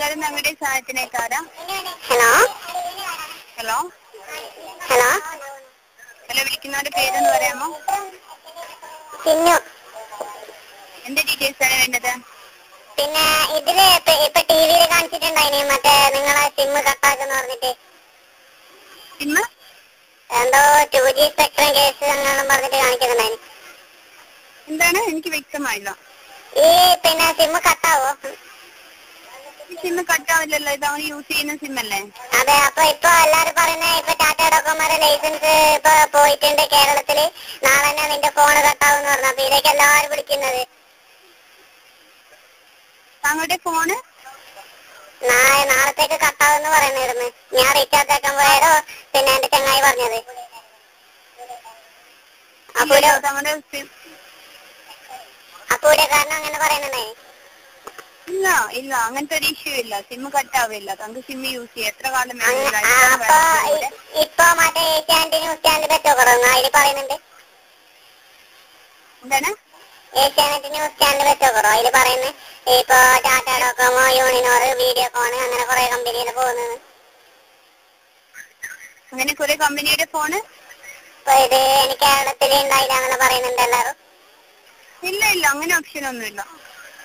നമസ്കാരം ഞങ്ങളുടെ സഹായത്തിനേക്കാരാ ഹലോ? ഹലോ? ഹലോ? ഹലോ വിളിക്കുന്നവരുടെ പേരൊന്ന് പറയാമോ? എന്ത് ഡീറ്റെയിൽസ് ആണ് വേണ്ടത്? പിന്നെ ഇതിൽ ഇപ്പൊ ടി വിയിൽ കാണിച്ചിട്ടുണ്ടായിന് മറ്റേ നിങ്ങളെ സിം കട്ടാക്കെന്ന് പറഞ്ഞിട്ട്. സിമ്മ് എന്തോ ടു ജി സ്പെക്ട്രം കേസ് അങ്ങനെ പറഞ്ഞിട്ട് കാണിക്കുന്നുണ്ടായിന്. എന്താണ്? എനിക്ക് വ്യക്തമായില്ല. ഈ പിന്നെ സിം കട്ടാവോ ഈ കട്ട് ആവില്ലല്ലോ ഇത് അവൻ യൂസ് ചെയ്യുന്ന സിം അല്ലേ? അതെ അപ്പൊ ഇപ്പൊ എല്ലാരും പറയുന്നത് ഇപ്പൊ ടാറ്റ ഡോക്കോമോടെ ലൈസൻസ് ഇപ്പൊ പോയിട്ടുണ്ട് കേരളത്തിൽ. നാളെ തന്നെ നിന്റെ ഫോൺ കട്ടാവും എന്ന് പറഞ്ഞു. അപ്പൊ ഇതൊക്കെ എല്ലാരും വിളിക്കുന്നത്. താങ്കളുടെ ഫോണ് നാളെ നാളത്തേക്ക് കട്ടാവെന്ന് പറയുന്നായിരുന്നു ഞാൻ റീചാർജ് ആക്കാൻ പോയാലോ പിന്നെ എന്റെ ചങ്ങായി പറഞ്ഞത്. അപ്പൊ ഇല്ലല്ലോ, താങ്കളുടെ സിം- അപ്പൂടെ കാരണം അങ്ങനെ പറയുന്നുണ്ടായി ഇല്ല ഇല്ല. അങ്ങനത്തെ ഒരു ഇഷ്യൂ ഇല്ല. സിം കട്ട് ആവില്ല താങ്കൾക്ക് സിം യൂസ് ചെയ്യാം. എത്ര കാലം ഇപ്പൊ മറ്റേ ഏഷ്യാനെറ്റ് ന്യൂസ് ചാനൽ വെച്ചോ കുറവൊന്നും അതിൽ പറയുന്നുണ്ട്. എന്താണ്? ഏഷ്യാനെറ്റ് ന്യൂസ് ചാനൽ വെച്ചോ കുറവ്. അതിൽ പറയുന്നത് ഇപ്പൊ ടാറ്റ ഡോക്കോമോ യൂണിനോർ വീഡിയോകോൺ അങ്ങനെ കുറെ കമ്പനിയിൽ പോകുന്നത് അങ്ങനെ കുറെ കമ്പനിയുടെ ഫോണ് ഇത് എനിക്ക് കേരളത്തിൽ ഉണ്ടായില്ല അങ്ങനെ പറയുന്നുണ്ട് എല്ലാരും ഇല്ല ഇല്ല. അങ്ങനെ ഓപ്ഷൻ ഒന്നുമില്ല.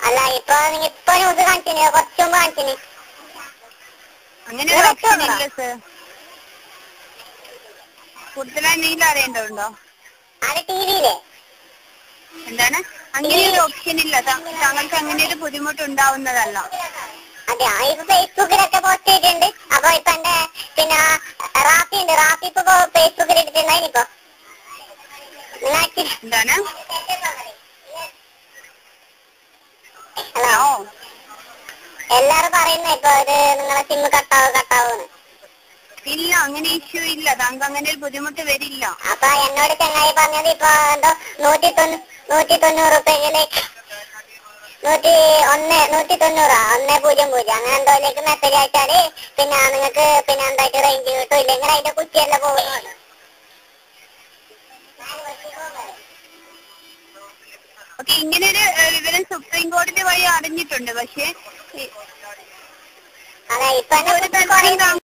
അല്ല ഇപ്പൊ നിങ്ങ ഇപ്പൊ ന്യൂസ് കാണിച്ചിന്. കുറച്ചു മുമ്പ് കാണിച്ചിന്. അങ്ങനെ ഒരു ഓപ്ഷൻ ഇല്ല സർ കൂടുതലായി എന്തെങ്കിലും അറിയേണ്ടതുണ്ടോ? അത് ടി വിയിലെ എന്താണ്? അങ്ങനെ ഒരു ഓപ്ഷൻ ഇല്ല. താ- താങ്കൾക്ക് അങ്ങനെ ഒരു ബുദ്ധിമുട്ട് ഉണ്ടാവുന്നതല്ല അതെ ഇപ്പൊ ഫേസ്ബുക്കിലൊക്കെ പോസ്റ്റ് ചെയ്തിട്ടുണ്ട്. അപ്പൊ ഇപ്പൊ എന്റെ പിന്നെ റാഫി ഉണ്ട്. റാഫി ഇപ്പൊ ഫേസ്ബുക്കിൽ എന്താണ് ഹലോ ഹലോ എല്ലാരും പറയുന്നേ ഇപ്പൊ ഇത് നിങ്ങളെ സിം കട്ടാവും കട്ടാവൂന്ന് ഇല്ല അങ്ങനെ ഇഷ്യൂ ഇല്ല. താങ്കൾ അങ്ങനെ ഒരു ബുദ്ധിമുട്ട് വരില്ല. അപ്പൊ എന്നോട് ചങ്ങായി പറഞ്ഞത് ഇപ്പൊ എന്തോ നൂറ്റി തൊണ്ണൂ നൂറ്റി തൊണ്ണൂറ് റുപ്യയിലേക്ക് നൂറ്റി ഒന്ന് നൂറ്റി തൊണ്ണൂറാ ഒന്ന് പൂജ്യം പൂജ്യം. അങ്ങനെ എന്തോലേക്ക് മെസ്സേജ് അയച്ചാൽ പിന്നെ നിങ്ങൾക്ക് പിന്നെ എന്തായിട്ട് റേഞ്ച് കിട്ടും? ഇല്ലെങ്കിൽ അതിന്റെ കുറ്റിയല്ല പോകുന്നു ഇങ്ങനെ ഒരു വിവരം സുപ്രീം കോടതി വഴി അറിഞ്ഞിട്ടുണ്ട്. പക്ഷേ അതെ ഇപ്പൊ എന്നെ ഒരു കുറിച്ച് തരത്തിലും കുറേ താങ്കൾ